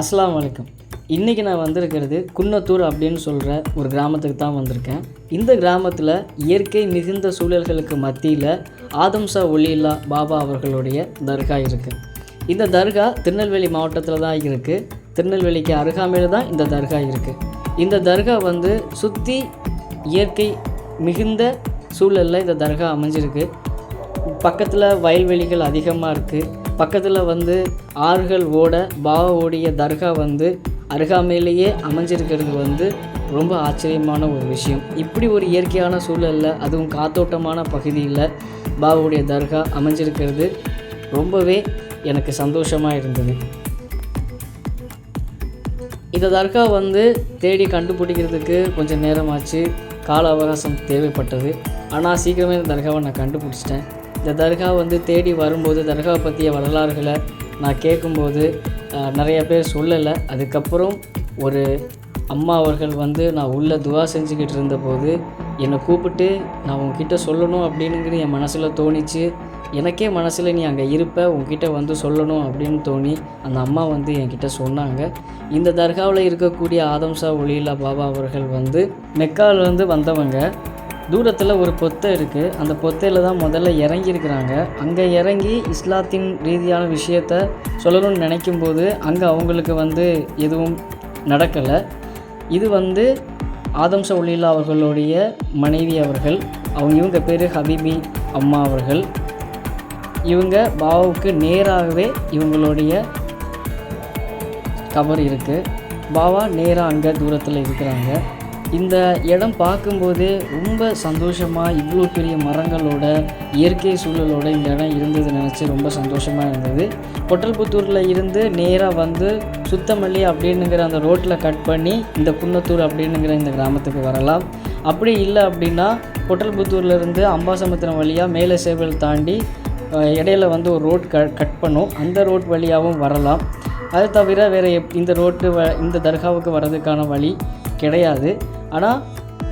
அஸ்லாம் அலைக்கும் இன்றைக்கி நான் வந்திருக்கிறது குன்னத்தூர் அப்படின்னு சொல்கிற ஒரு கிராமத்துக்கு தான் வந்திருக்கேன். இந்த கிராமத்தில் இயற்கை மிகுந்த சூழல்களுக்கு மத்தியில் ஆதம்சா ஒளியில்லா பாபா அவர்களுடைய தர்கா இருக்குது இந்த தர்கா திருநெல்வேலி மாவட்டத்தில் தான் இருக்குது திருநெல்வேலிக்கு அருகாமையில் தான் இந்த தர்கா இருக்குது இந்த தர்கா வந்து சுற்றி இயற்கை மிகுந்த சூழலில் இந்த தர்கா அமைஞ்சிருக்கு. பக்கத்தில் வயல்வெளிகள் அதிகமாக இருக்குது பக்கத்தில் வந்து ஆறுகள் ஓட பாவ தர்கா வந்து அருகாமையிலேயே அமைஞ்சிருக்கிறது வந்து ரொம்ப ஆச்சரியமான ஒரு விஷயம். இப்படி ஒரு இயற்கையான சூழலில் அதுவும் காத்தோட்டமான பகுதியில் பாபாவுடைய தர்கா அமைஞ்சிருக்கிறது ரொம்பவே எனக்கு சந்தோஷமாக இருந்தது. இந்த தர்கா வந்து தேடி கண்டுபிடிக்கிறதுக்கு கொஞ்சம் நேரமாச்சு. கால அவகாசம் தேவைப்பட்டது. ஆனால் சீக்கிரமே இந்த தர்காவை நான் கண்டுபிடிச்சிட்டேன். இந்த தர்கா வந்து தேடி வரும்போது தர்காவை பற்றிய வரலாறுகளை நான் கேட்கும்போது நிறைய பேர் சொல்லலை. அதுக்கப்புறம் ஒரு அம்மா அவர்கள் வந்து நான் உள்ளே துவா செஞ்சுக்கிட்டு இருந்தபோது என்னை கூப்பிட்டு நான் உங்ககிட்ட சொல்லணும் அப்படின்னுங்கிற என் மனசில் தோணிச்சு எனக்கே மனசில் நீ அங்கே இருப்ப உங்ககிட்ட வந்து சொல்லணும் அப்படின்னு தோணி அந்த அம்மா வந்து என்கிட்ட சொன்னாங்க. இந்த தர்காவில் இருக்கக்கூடிய ஆதம்சா ஒளியில்லா பாபா அவர்கள் வந்து மெக்காவிலேருந்து வந்தவங்க. தூரத்தில் ஒரு பொத்தை இருக்குது அந்த பொத்தையில் தான் முதல்ல இறங்கியிருக்கிறாங்க. அங்கே இறங்கி இஸ்லாத்தின் ரீதியான விஷயத்த சொல்லணும்னு நினைக்கும்போது அங்கே அவங்களுக்கு வந்து எதுவும் நடக்கலை. இது வந்து ஆதம்ச சவுலீலா அவர்களுடைய மனைவி அவர்கள் அவங்க இவங்க பேர் ஹபீபி அம்மா அவர்கள். இவங்க பாபாவுக்கு நேராகவே இவங்களுடைய கவர் இருக்குது பாபா நேராக அங்கே தூரத்தில் இருக்கிறாங்க. இந்த இடம் பார்க்கும்போதே ரொம்ப சந்தோஷமாக இவ்வளோ பெரிய மரங்களோட இயற்கை சூழலோட இந்த இடம் இருந்தது நினச்சி ரொம்ப சந்தோஷமாக இருந்தது. பொட்டல்புத்தூரில் இருந்து நேராக வந்து சுத்தமல்லி அப்படின்னுங்கிற அந்த ரோட்டில் கட் பண்ணி இந்த குன்னத்தூர் அப்படின்னுங்கிற இந்த கிராமத்துக்கு வரலாம். அப்படி இல்லை அப்படின்னா பொட்டல்புத்தூர்லேருந்து அம்பாசமுத்திரம் வழியாக மேலே சேவல் தாண்டி இடையில வந்து ஒரு ரோட் க கட் பண்ணும். அந்த ரோட் வழியாகவும் வரலாம். அது தவிர வேறு எப் இந்த ரோட்டு வ இந்த தர்காவுக்கு வர்றதுக்கான வழி கிடையாது. ஆனால்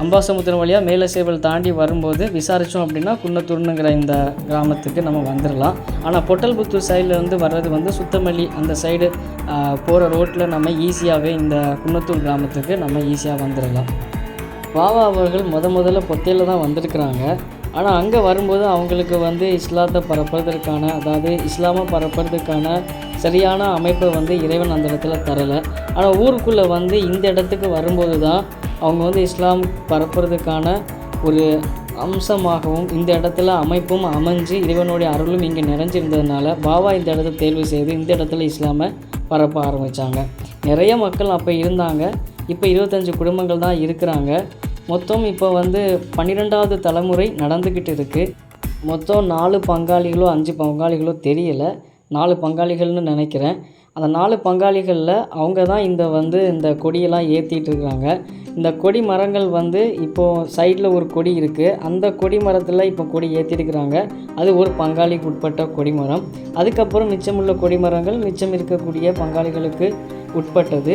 அம்பாசமுத்திரம் வழியாக மேல சேவல் தாண்டி வரும்போது விசாரித்தோம் அப்படின்னா குன்னத்தூர்னுங்கிற இந்த கிராமத்துக்கு நம்ம வந்துடலாம் ஆனால் பொட்டல்புத்தூர் சைடில் வர்றது வந்து சுத்தமல்லி அந்த சைடு போகிற ரோட்டில் நம்ம ஈஸியாகவே இந்த குன்னத்தூர் கிராமத்துக்கு நம்ம ஈஸியாக வந்துடலாம் வாவா அவர்கள் முத முதல்ல பொத்தையில் தான் வந்திருக்கிறாங்க. ஆனால் அங்கே வரும்போது அவங்களுக்கு வந்து இஸ்லாத்தை பரப்புறதற்கான அதாவது இஸ்லாமை பரப்புறதுக்கான சரியான அமைப்பை வந்து இறைவன் அந்த இடத்துல தரலை. ஆனால் ஊருக்குள்ளே வந்து இந்த இடத்துக்கு வரும்போது தான் அவங்க வந்து இஸ்லாம் பரப்புறதுக்கான ஒரு அம்சமாகவும் இந்த இடத்துல அமைப்பும் அமைஞ்சு இறைவனுடைய அருளும் இங்கே நிறைஞ்சிருந்ததுனால பாபா இந்த இடத்த தேர்வு செய்து இந்த இடத்துல இஸ்லாமை பரப்ப ஆரம்பித்தாங்க நிறைய மக்கள் அப்போ இருந்தாங்க. இப்போ இருபத்தஞ்சி குடும்பங்கள் தான் இருக்கிறாங்க. மொத்தம் இப்போ வந்து பன்னிரெண்டாவது தலைமுறை நடந்துக்கிட்டு இருக்குது மொத்தம் நாலு பங்காளிகளோ அஞ்சு பங்காளிகளோ தெரியல. நாலு பங்காளிகள்னு நினைக்கிறேன். அந்த நாலு பங்காளிகளில் அவங்க தான் இந்த வந்து இந்த கொடியெல்லாம் ஏற்றிட்டு இருக்காங்க. இந்த கொடி மரங்கள் வந்து இப்போது சைடில் ஒரு கொடி இருக்குது அந்த கொடி மரத்தில் இப்போ கொடி ஏற்றிருக்கிறாங்க அது ஒரு பங்காளிக்கு உட்பட்ட கொடிமரம் அதுக்கப்புறம் மிச்சமுள்ள கொடிமரங்கள் மிச்சம் இருக்கக்கூடிய பங்காளிகளுக்கு உட்பட்டது.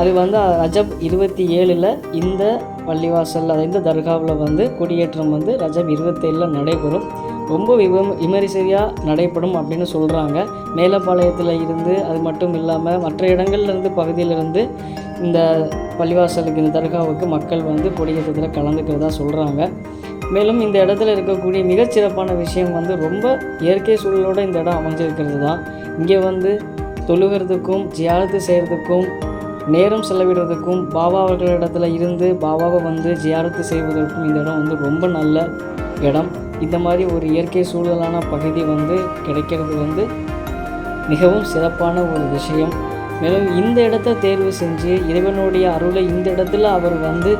அது வந்து ரஜப் இருபத்தி ஏழில் இந்த பள்ளிவாசல் அதாவது இந்த தர்காவில் வந்து கொடியேற்றம் வந்து ரஜப் இருபத்தேழில் நடைபெறும். ரொம்ப விம விமரிசையாக நடைபெறும் அப்படின்னு சொல்கிறாங்க மேலப்பாளையத்தில் இருந்து அது மட்டும் இல்லாமல் மற்ற இடங்கள்லேருந்து பகுதியிலேருந்து பகுதியிலிருந்து இந்த பள்ளிவாசலுக்கு இந்த தர்காவுக்கு மக்கள் வந்து கொடியேற்றத்தில் கலந்துக்கிறதா சொல்கிறாங்க மேலும் இந்த இடத்துல இருக்கக்கூடிய மிகச்சிறப்பான விஷயம் வந்து ரொம்ப இயற்கை சூழலோடு இந்த இடம் அமைஞ்சிருக்கிறது தான் இங்கே வந்து தொழுகிறதுக்கும் ஜியாரத்து செய்கிறதுக்கும் நேரம் செலவிடுறதுக்கும் பாபா அவர்களிடத்துல இருந்து பாபாவை வந்து ஜியாரத்து செய்வதற்கும் இந்த இடம் வந்து ரொம்ப நல்ல இடம். இந்த மாதிரி ஒரு இயற்கை சூழலான பகுதி வந்து கிடைக்கிறது வந்து மிகவும் சிறப்பான ஒரு விஷயம். மேலும் இந்த இடத்த தேர்வு செஞ்சு இறைவனுடைய அருளை இந்த இடத்துல அவர் வந்து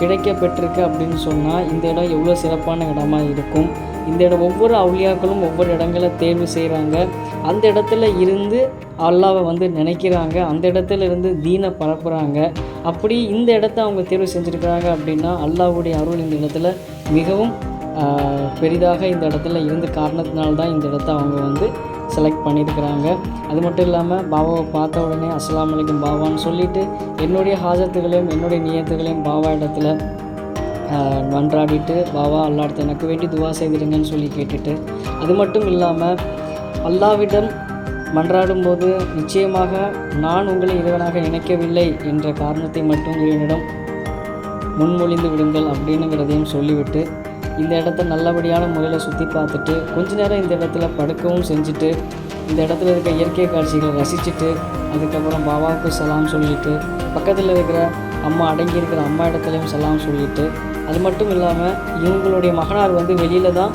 கிடைக்க பெற்றிருக்கு அப்படின்னு சொன்னால் இந்த இடம் எவ்வளோ சிறப்பான இடமா இருக்கும். இந்த இடம் ஒவ்வொரு அவுளியாக்களும் ஒவ்வொரு இடங்களை தேர்வு செய்கிறாங்க அந்த இடத்துல இருந்து அல்லாவை வந்து நினைக்கிறாங்க. அந்த இடத்துல இருந்து தீனை பரப்புகிறாங்க அப்படி இந்த இடத்த அவங்க தேர்வு செஞ்சுருக்கிறாங்க அப்படின்னா அல்லாஹ்வுடைய அருள் இந்த இடத்துல மிகவும் பெரிதாக இந்த இடத்துல இருந்த காரணத்தினால்தான் இந்த இடத்த அவங்க வந்து செலக்ட் பண்ணியிருக்கிறாங்க அது மட்டும் இல்லாமல் பாபாவை பார்த்த உடனே அஸ்லாம் அலைக்கும் பாபான்னு சொல்லிவிட்டு என்னுடைய ஹாஜத்துகளையும் என்னுடைய நியத்துகளையும் பாபா இடத்துல மன்றாடிட்டு பாவா அல்லாஹ்ட்ட எனக்கு வேண்டி துவா செய்திருங்கன்னு சொல்லி கேட்டுட்டு அது மட்டும் இல்லாமல் அல்லாவிடம் மன்றாடும்போது நிச்சயமாக நான் உங்களை இறைவனாக இணைக்கவில்லை என்ற காரணத்தை மட்டும் இறைவனிடம் முன்மொழிந்து விடுங்கள் அப்படின்னுங்கிறதையும் சொல்லிவிட்டு இந்த இடத்த நல்லபடியான முறையில் சுற்றி பார்த்துட்டு கொஞ்ச நேரம் இந்த இடத்துல படுக்கவும் செஞ்சுட்டு இந்த இடத்துல இருக்க இயற்கை காட்சிகளை ரசிச்சுட்டு அதுக்கப்புறம் பாபாவுக்கு சலாம் சொல்லிட்டு பக்கத்தில் இருக்கிற அம்மா அடங்கி இருக்கிற அம்மா இடத்துலையும் சலாம் சொல்லிட்டு அது மட்டும் இல்லாமல் இவங்களுடைய மகனார் வந்து வெளியில் தான்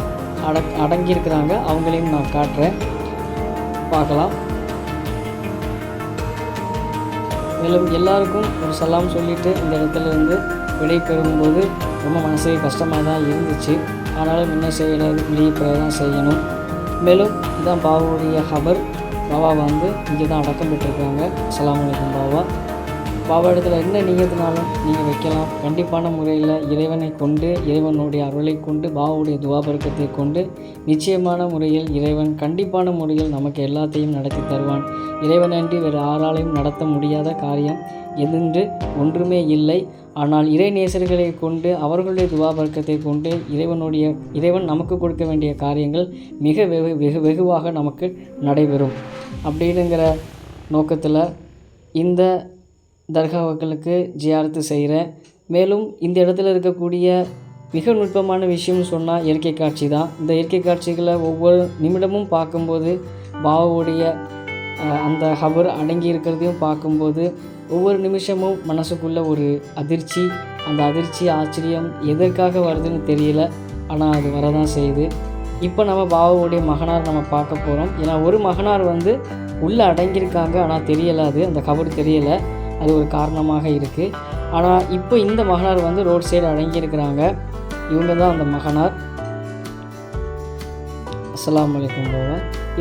அட அடங்கியிருக்கிறாங்க. அவங்களையும் நான் காட்டுறேன். பார்க்கலாம். மேலும் எல்லாருக்கும் ஒரு சலாம் சொல்லிட்டு இந்த இடத்துலேருந்து விடை பெறும்போது ரொம்ப மனசே கஷ்டமாக தான் இருந்துச்சு. ஆனாலும் என்ன செய்யணும்? வெளியே போய் தான் செய்யணும். மேலும் இதுதான் பாபாவுடைய ஹபர் பாபா வந்து இங்கே தான் அடக்கம் பெற்றிருக்காங்க. அஸ்ஸலாமு அலைக்கும் பாபா. பாவாடத்தில் என்ன நீங்கத்தினாலும் நீங்கள் வைக்கலாம். கண்டிப்பான முறையில் இறைவனை கொண்டு இறைவனுடைய அருளை கொண்டு பாபாவுடைய துவாபருக்கத்தை கொண்டு நிச்சயமான முறையில் இறைவன் கண்டிப்பான முறையில் நமக்கு எல்லாத்தையும் நடத்தி தருவான். இறைவனன்றி வேறு யாராலையும் நடத்த முடியாத காரியம் எதென்று ஒன்றுமே இல்லை. ஆனால் இறை நேசர்களை கொண்டு அவர்களுடைய துவாபர்க்கத்தை கொண்டு இறைவனுடைய இறைவன் நமக்கு கொடுக்க வேண்டிய காரியங்கள் மிக வெகு வெகு வெகுவாக நமக்கு நடைபெறும். அப்படின்னுங்கிற நோக்கத்தில் இந்த தர்காக்களுக்கு ஜியாரத்து செய்கிறேன் மேலும் இந்த இடத்துல இருக்கக்கூடிய மிக நுட்பமான விஷயம்னு சொன்னால் இயற்கை காட்சி தான். இந்த இயற்கை காட்சிகளை ஒவ்வொரு நிமிடமும் பார்க்கும்போது பாபாவுடைய அந்த ஹபர் அடங்கி இருக்கிறதையும் பார்க்கும்போது ஒவ்வொரு நிமிஷமும் மனசுக்குள்ளே ஒரு அதிர்ச்சி. அந்த அதிர்ச்சி ஆச்சரியம் எதற்காக வருதுன்னு தெரியல. ஆனால் அது வரதான் செய்யுது. இப்போ நம்ம பாபாவுடைய மகனார் நம்ம பார்க்க போகிறோம் ஏன்னா ஒரு மகனார் வந்து உள்ளே அடங்கியிருக்காங்க. ஆனால் தெரியலை அது. அந்த கபர் தெரியலை. அது ஒரு காரணமாக இருக்குது ஆனால் இப்போ இந்த மகனார் வந்து ரோட் சைடு அடங்கியிருக்கிறாங்க. இவங்க தான் அந்த மகனார். அஸ்லாம் அலைக்கும்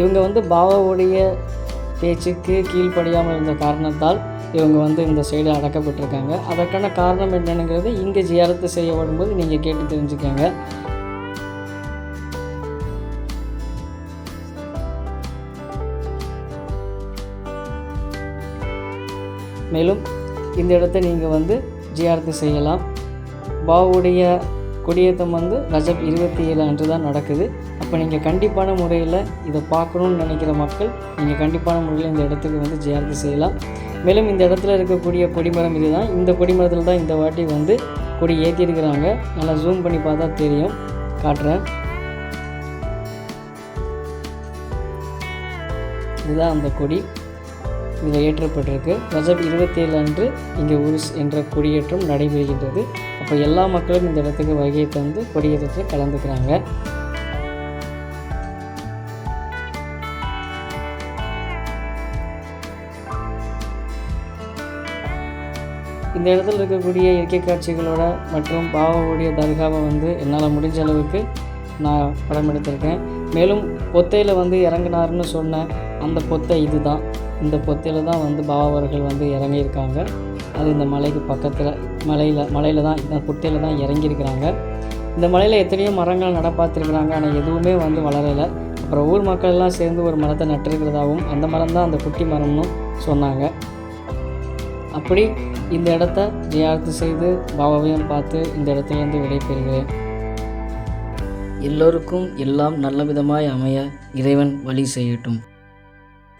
இவங்க வந்து பாபாவுடைய பேச்சுக்கு கீழ்ப்படியாமல் இருந்த காரணத்தால் இவங்க வந்து இந்த சைடு அடக்கப்பட்டிருக்காங்க. அதற்கான காரணம் என்னங்கிறது இங்கே ஜியாரத்து செய்யப்படும்போது நீங்கள் கேட்டு தெரிஞ்சுக்கோங்க. மேலும் இந்த இடத்த நீங்கள் வந்து ஜியாரத்து செய்யலாம். பாவுடைய கொடியேற்றம் வந்து ரஜப் இருபத்தி ஏழு அன்று தான் நடக்குது. அப்போ நீங்கள் கண்டிப்பான முறையில் இதை பார்க்கணுன்னு நினைக்கிற மக்கள் நீங்கள் கண்டிப்பான முறையில் இந்த இடத்துக்கு வந்து ஜியாரத்து செய்யலாம். மேலும் இந்த இடத்துல இருக்கக்கூடிய கொடிமரம் இதுதான். இந்த கொடிமரத்தில் தான் இந்த வாட்டி வந்து கொடி ஏற்றிருக்கிறாங்க நல்லா ஜூம் பண்ணி பார்த்தா தெரியும். காட்டுறேன். இதுதான் அந்த கொடி. இதில் ஏற்றப்பட்டிருக்கு ரஜப் இருபத்தேழு அன்று இங்கே உருஸ் என்ற கொடியேற்றம் நடைபெறுகின்றது. அப்போ எல்லா மக்களும் இந்த இடத்துக்கு வருகை தந்து கொடியேற்றத்தில் கலந்துக்கிறாங்க. இந்த இடத்துல இருக்கக்கூடிய இயற்கை காட்சிகளோட மற்றும் பாபாவுடைய தர்காவை வந்து என்னால் முடிஞ்ச அளவுக்கு நான் படம் எடுத்திருக்கேன். மேலும் பொத்தையில் வந்து இறங்கினார்னு சொன்ன அந்த பொத்தை இதுதான். இந்த பொத்தையில் தான் வந்து பாபா அவர்கள் வந்து இறங்கியிருக்காங்க. அது இந்த மலைக்கு பக்கத்தில் மலையில் மலையில் தான் இந்த குட்டையில் தான் இறங்கியிருக்கிறாங்க. இந்த மலையில் எத்தனையோ மரங்கள் நடப்பாத்திருக்கிறாங்க. ஆனால் எதுவுமே வந்து வளரலை. அப்புறம் ஊர் மக்கள் எல்லாம் சேர்ந்து ஒரு மரத்தை நட்டிருக்கிறதாகவும் அந்த மரம் தான் அந்த குட்டி மரம்னு சொன்னாங்க. அப்படி இந்த இடத்த ஜியாரத்து செய்து பாபாவையும் பார்த்து இந்த இடத்துலேருந்து விடைபெறுகிறேன். எல்லோருக்கும் எல்லாம் நல்ல விதமாய் அமைய இறைவன் வழி செய்யட்டும்.